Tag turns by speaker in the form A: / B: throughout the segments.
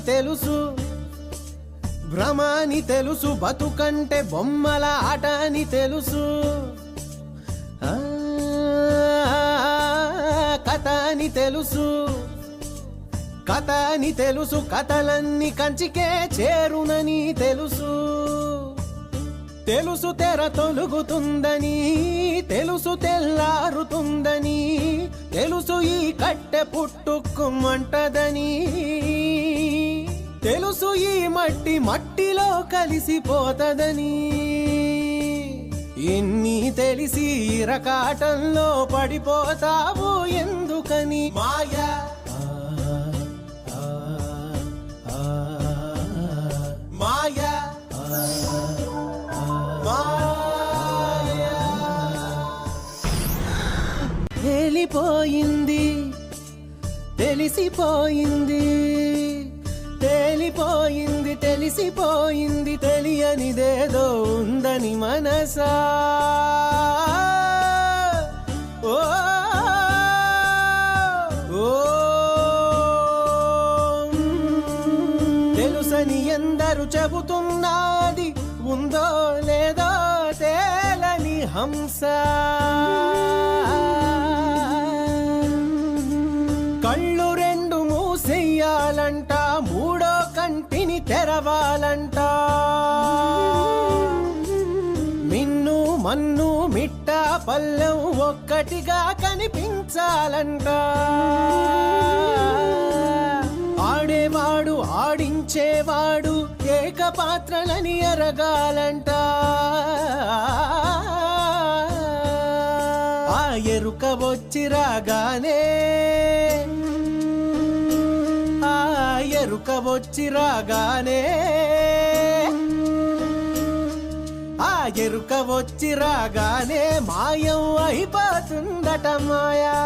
A: తెలుసు. భ్రమాని తెలుసు బతుకంటే బొమ్మల ఆట అని తెలుసు. కథ అని తెలుసు. కథ అని తెలుసు కథలన్నీ కంచికే చేరునని తెలుసు. తెలుసు తెర తొలుగుతుందని తెలుసు తెల్లారుతుందని తెలుసు ఈ కట్టె పుట్టుకుమంటదని తెలుసు ఈ మట్టి మట్టిలో కలిసిపోతదని. ఎన్ని తెలిసి రకాటంలో పడిపోతావు ఎందుకని? మాయా? మాయా? తేలిపోయింది తెలిసిపోయింది. తేలిపోయింది తెలిసిపోయింది తెలియనిదేదో ఉందని మనసా. ఓ తెలుసని ఎందరు చెబుతున్నది ఉందో లేదో తేలని హంస. కళ్ళు రెండు మూసెయ్యాలంట తెరవాలంట. మిన్ను మన్ను మిట్ట పల్లెం ఒక్కటిగా కనిపించాలంట. ఆడేవాడు ఆడించేవాడు ఏకపాత్రలని ఎరగాలంట. ఆ ఎరుక వచ్చి రాగానే ఎరుక వచ్చి రాగానే ఆ ఎరుక వచ్చి రాగానే మాయం అయిపోతుందట మాయా.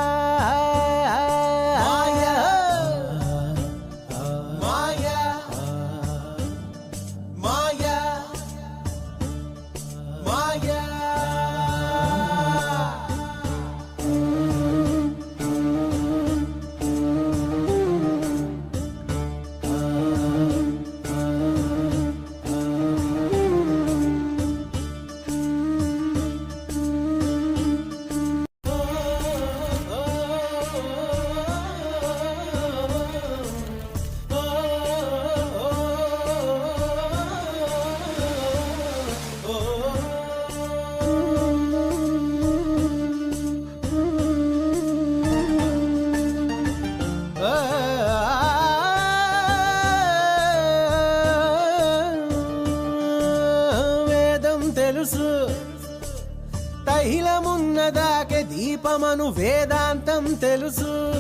A: తైలమున్నదాకే దీపమను వేదాంతం తెలుసు.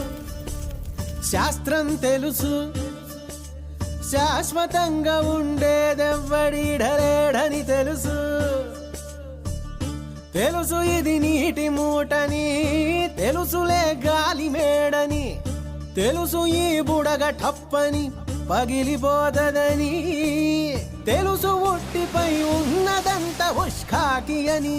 A: శాస్త్రం తెలుసు. శాశ్వతంగా ఉండేదెవ్వడిడలేడని తెలుసు. తెలుసు ఇది నీటి మూటని తెలుసులే గాలి మేడని తెలుసు ఈ బుడగ టప్పని పగిలిపోతదని తెలుసు ఒట్టిపై ఉన్నదంత ఉష్కాకి అని